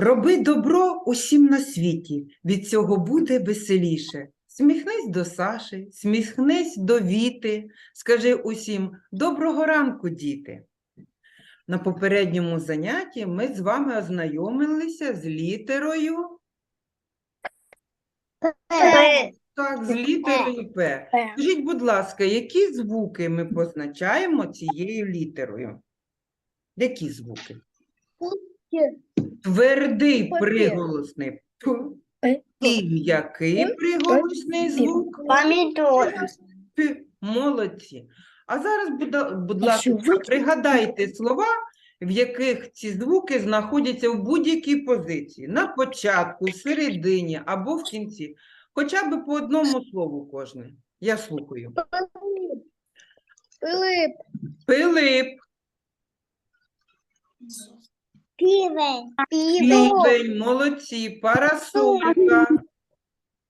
Роби добро усім на світі, від цього буде веселіше. Сміхнись до Саші, сміхнись до Віти, скажи усім доброго ранку, діти. На попередньому занятті ми з вами ознайомилися з літерою, П. так, з літерою П. П. Скажіть, будь ласка, які звуки ми позначаємо цією літерою? Які звуки? Твердий приголосний П. П. І м'який приголосний звук Помидор. П. Молодці. А зараз, будь, будь ласка, пригадайте слова, в яких ці звуки знаходяться в будь-якій позиції. На початку, в середині або в кінці. Хоча б по одному слову кожне. Я слухаю. Пилип. Пилип, Півень. півень, молодці, парасолька,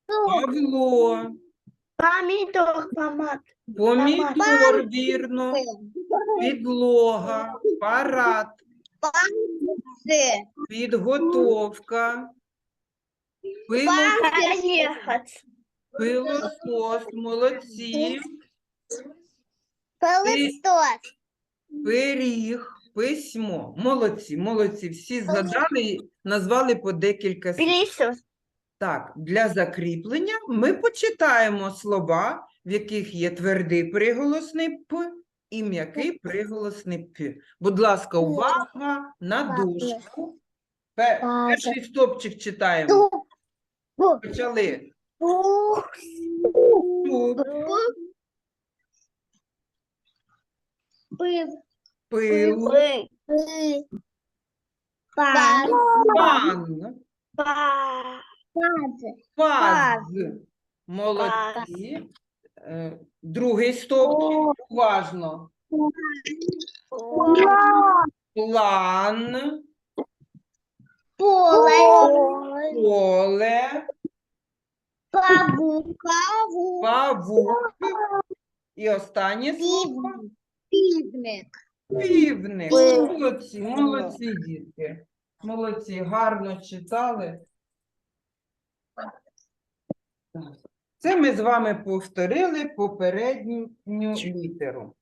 Павло, Помидор. Помад. помідор, вірно, підлога, парад, підготовка, пило, Поехать. пилосос, молодці, Пылесос. пиріг, письмо. Молодці, молодці. Всі згадали, назвали по декілька слів. Пылесос. Так, для закріплення ми почитаємо слова, в яких є твердий приголосний П і м'який приголосний П. Будь ласка, увага на дужку. Пе- Перший стопчик читаємо. Почали. Туп, Пыл. Пил, Пан. пан, Паз. Молодці. Е, Другий стопчик. Уважно. План, Поле. поле, Павука. павук. І останнє слово. Півник. Півник. Молодці, молодці, дітки. Молодці, гарно читали. Це ми з вами повторили попередню літеру.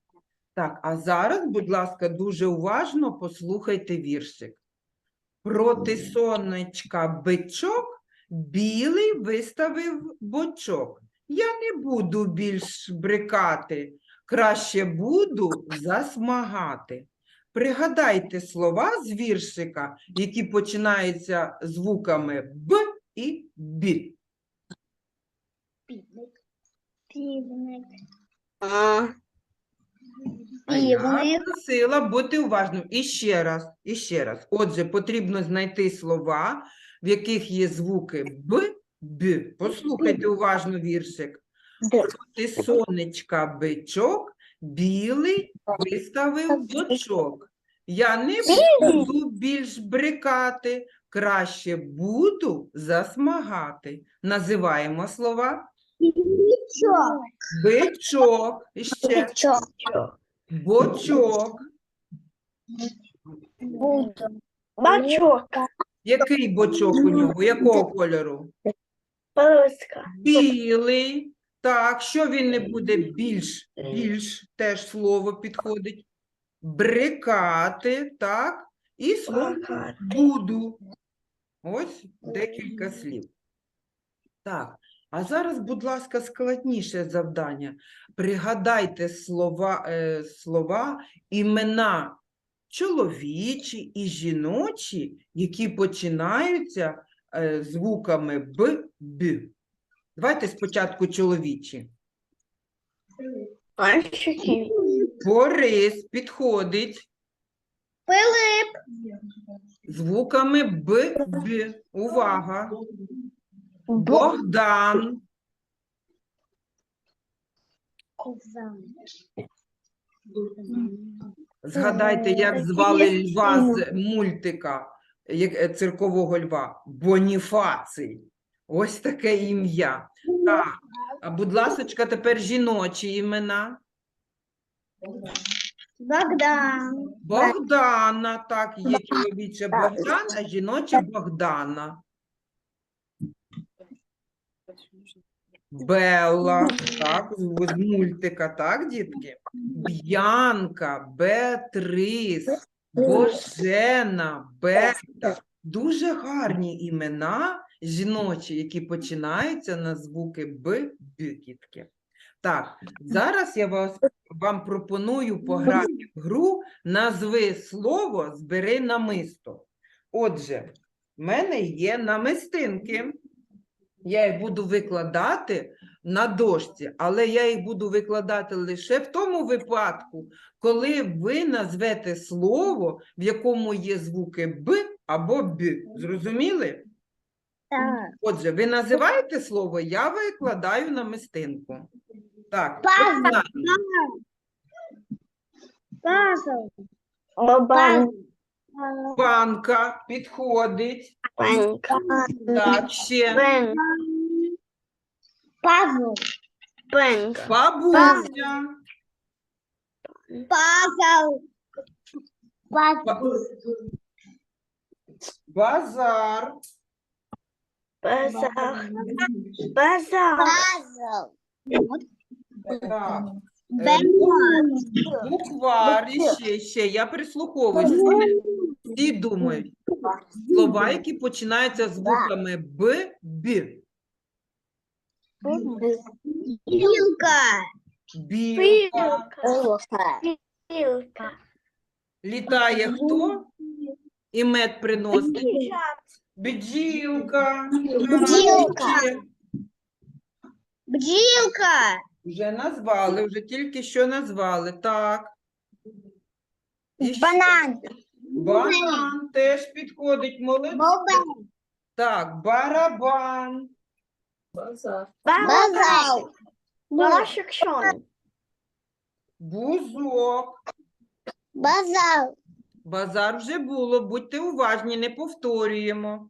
Так, а зараз, будь ласка, дуже уважно послухайте віршик. Проти сонечка бичок білий виставив бочок. Я не буду більш брикати, краще буду засмагати. Пригадайте слова з віршика, які починаються звуками Б і Б. Півник. Півник. А я просила бути уважним. І ще раз, і ще раз. Отже, потрібно знайти слова, в яких є звуки Б, Б. Послухайте уважно віршик. Ти сонечка бичок, білий виставив бочок. Я не буду більш брикати, краще буду засмагати. Називаємо слова бичок, і ще бочок. Буду. Бачок. Який бочок у нього? Якого кольору? Полоска. Білий. Так, що він не буде більш, більш теж слово підходить. Брикати, так, і слово буду. Ось декілька слів. Так, а зараз, будь ласка, складніше завдання. Пригадайте слова, е, слова, імена чоловічі і жіночі, які починаються е, звуками Б, Б. Давайте спочатку чоловічі. Мальчики. Борис підходить Пилип. звуками Б, Б. Увага. Богдан. Згадайте, як звали льва з мультика як- е, циркового льва. Боніфацій. Ось таке ім'я. Так. А будь ласочка, тепер жіночі імена. Богдан. Богдана, так, є чоловіче Богдан, а жіноче Богдана. Белла, так, з мультика, так, дітки? Б'янка, Беатрис, Божена, Бета. Дуже гарні імена жіночі, які починаються на звуки Б, Б, дітки. Так, зараз я вас, вам пропоную пограти в гру «Назви слово, збери намисто». Отже, в мене є намистинки. Я їх буду викладати на дошці, але я їх буду викладати лише в тому випадку, коли ви назвете слово, в якому є звуки Б або Б. Зрозуміли? Так. Отже, ви називаєте слово, я викладаю на мистинку. Так, Пазл. Пазл. Бабан. банка підходить. Панка. Так, ще Пен. Пазл. Пенка. бабуся. Пазл. Пазл. Базар. Базар. Базар. Пазл. Так. е, Буквар, ще, ще. Я прислуховуюсь. Всі- Всі думають. Слова, які починаються звуками Б, Б. Пилка. Білка. Пилка. Літає хто? І мед приносить. Бджілка. Бджілка. Бджілка. Вже назвали, вже тільки що назвали. Так. І ще. Банан. Банан теж підходить. Молодець. Так, барабан. Базар. Башекшон. Бузок. Базар. Базар вже було. Будьте уважні, не повторюємо.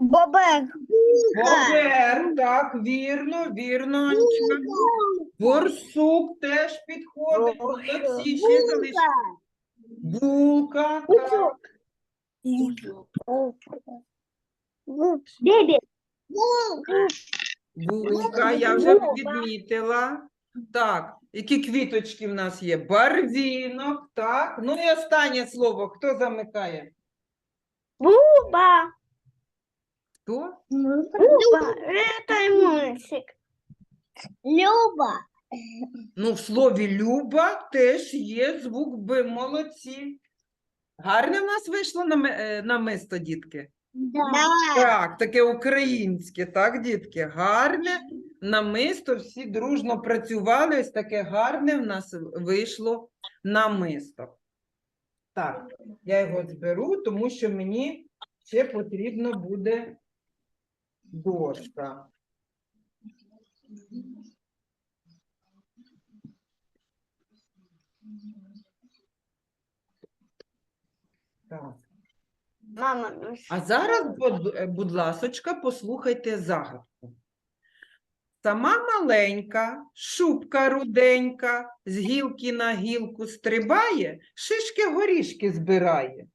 Бобер. Бобер, так, вірно, вірно, Анечка. Борсук теж підходить. Молодці, ще залиш. Булка, так. Бебі. Булка, я вже відмітила. Так, які квіточки в нас є? Барвінок, так. Ну і останнє слово. Хто замикає? Буба. Хто? Люба. Это мультик. Люба. Ну, в слові Люба теж є звук Б. Молодці. Гарне в нас вийшло наме- е, намисто, дітки. Да. Так, таке українське, так, дітки? Гарне намисто, всі дружно працювали. Ось таке гарне в нас вийшло намисто. Так, я його зберу, тому що мені ще потрібно буде дошка. Так. Мама, ну А зараз, будь, будь ласочка, послухайте загадку. Сама маленька, шубка руденька, з гілки на гілку стрибає, шишки горішки збирає.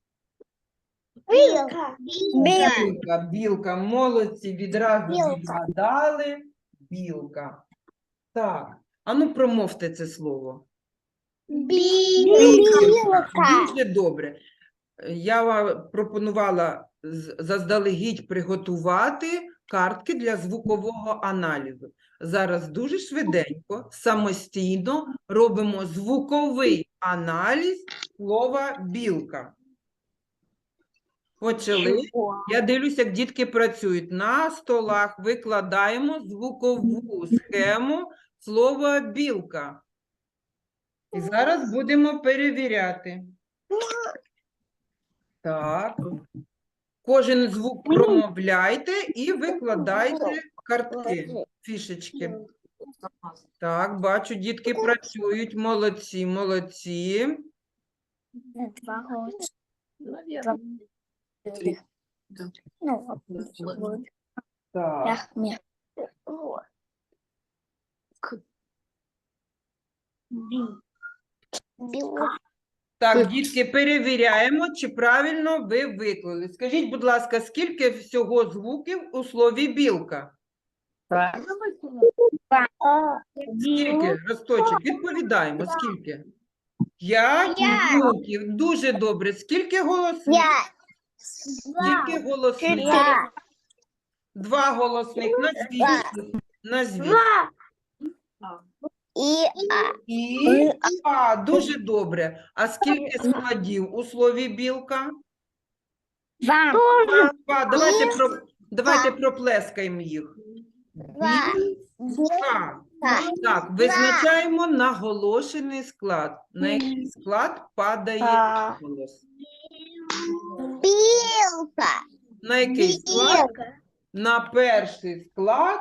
Білка. Білка, білка, молодці, відразу Білка. відгадали. Білка. Так, а ну промовте це слово. Білка. Дуже добре. Я вам пропонувала заздалегідь приготувати картки для звукового аналізу. Зараз дуже швиденько, самостійно робимо звуковий аналіз слова білка. Почали. Я дивлюся, як дітки працюють. На столах викладаємо звукову схему слова білка. І зараз будемо перевіряти. Так. Кожен звук промовляйте і викладайте картки, фішечки. Так, бачу, дітки працюють. Молодці, молодці. Два голоса. Ну, Так. Так, дітки, перевіряємо, чи правильно ви виклали. Скажіть, будь ласка, скільки всього звуків у слові білка? Скільки, Росточок, відповідаємо, скільки? П'ять звуків. Дуже добре. Скільки голосних? Скільки голосних? Два голосних. Назвіть. Назвіть. І а. І а, дуже добре. А скільки складів у слові білка? Два. Два. Давайте про давайте проплескаємо їх. Два. Білка. Так. Визначаємо наголошений склад. На який склад падає голос? Білка. На який склад? Білка. На перший склад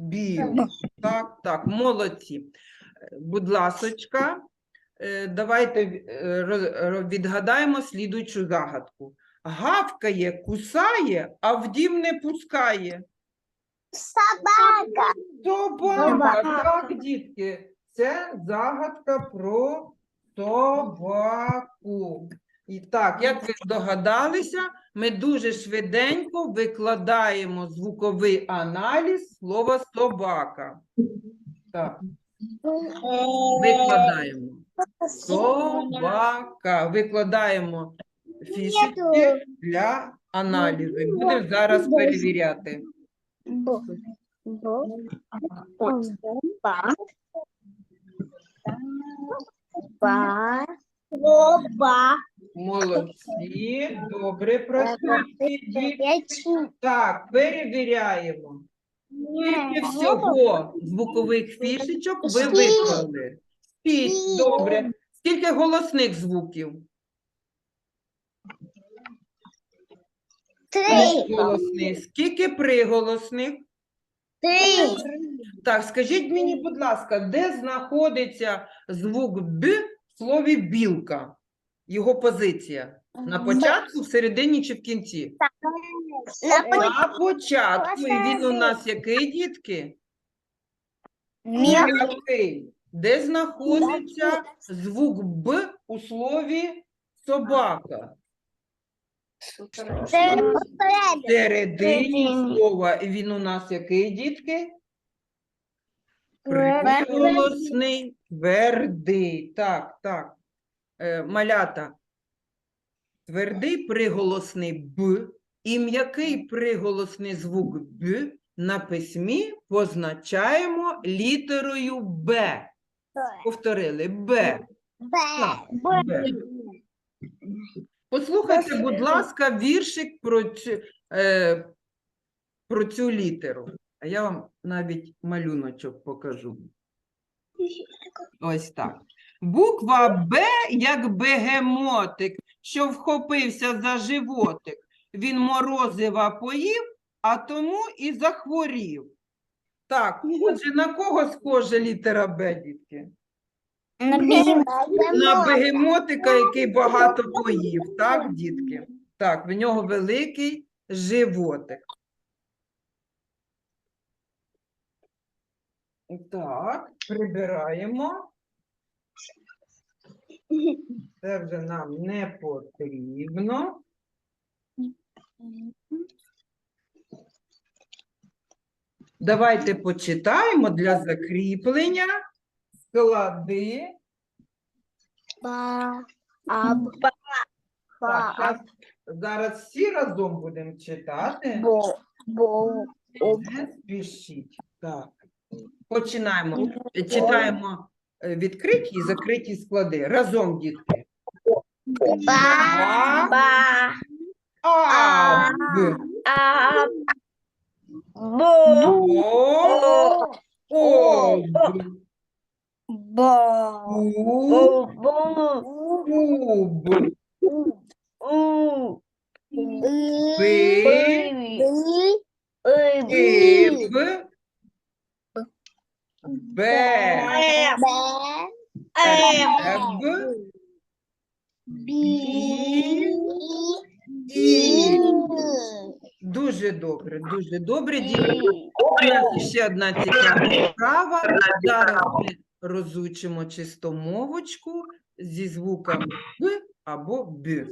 біл. Так, так, молодці. Будь ласочка, е, давайте е, відгадаємо слідуючу загадку. Гавкає, кусає, а в дім не пускає. Собака. Собака, Собака. так, дітки, це загадка про собаку. І так, як ви здогадалися, ми дуже швиденько викладаємо звуковий аналіз слова собака. Так, викладаємо. Собака. Викладаємо фішечки для аналізу. Будемо зараз перевіряти. Бо. Молодці, добре дітки. Так, перевіряємо. Скільки всього звукових фішечок ви виклали? Шість, Шість. добре. Скільки голосних звуків? Три. Голосних. Скільки приголосних? Три. Так, скажіть мені, будь ласка, де знаходиться звук Б в слові білка? Його позиція? На початку, всередині чи в кінці? На На початку. І він у нас який, дітки? Який? Де знаходиться звук Б у слові собака? В середині слова. І він у нас який, дітки? Приголосний, твердий. Так, так. Е, малята. Твердий приголосний Б і м'який приголосний звук Б на письмі позначаємо літерою Б. Повторили Б. Так, Б. Послухайте, будь ласка, віршик про цю, е, про цю літеру. А я вам навіть малюночок покажу. Ось так. Буква Б, як бегемотик, що вхопився за животик. Він морозива поїв, а тому і захворів. Так, отже, на кого схожа літера Б, дітки? На бегемотика, який багато поїв, так, дітки? Так, в нього великий животик. Так, прибираємо. Це вже нам не потрібно. Давайте почитаємо для закріплення склади. Ба. Так, Ба. зараз всі разом будемо читати. Бо. Бо. Не спішіть. Так. Починаємо. Читаємо відкриті і закриті склади. Разом, дітки. Ба. Ба. А, А. Бо. О, О, Б, Бо. У, Бо. У, Б. Б, И. І, Б, Б, Е, Б, І. Дуже добре, дуже добре, дітки. У нас ще одна цікава справа. Зараз ми розучимо чистомовочку зі звуком Б або Б.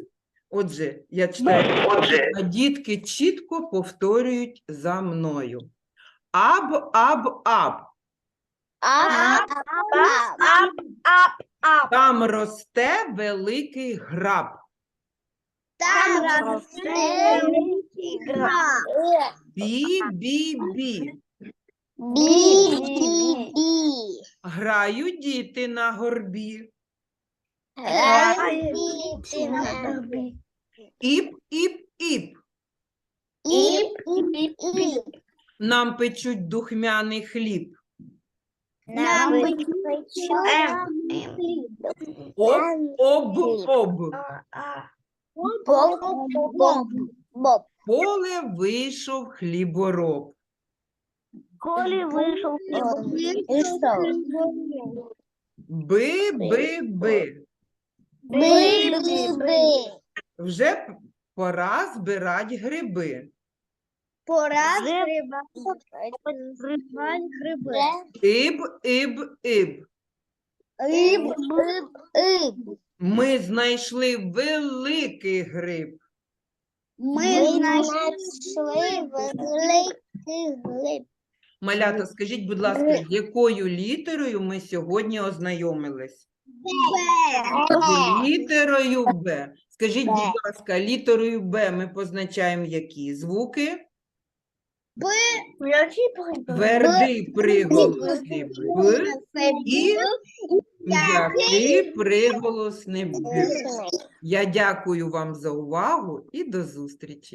Отже, я читаю, Отже. а дітки чітко повторюють за мною. Аб, аб, аб. Ап, ап, ап, ап. Там росте великий граб. Там росте великий граб. Бі, бі, бі. Бі-бі-бі. Грають діти на горбі. Бі-бі-бі. Іп, іп, іп. Іп-іп-іп. Нам печуть духмяний хліб. Нам Об, об, об. Боб. Поле вийшов хлібороб. Коли вийшов І що? Би, би, би. Би-би-би. Вже пора збирать гриби. Пора зривати гриби. Іб, іб, іб. Іб, іб, іб. Ми знайшли великий гриб. Ми знайшли великий глиб. Малята, скажіть, будь ласка, з якою літерою ми сьогодні ознайомились? З літерою Б. Скажіть, будь ласка, літерою Б ми позначаємо які звуки? Твердий приголосний Б. І м'який приголосний Б. Я дякую вам за увагу і до зустрічі.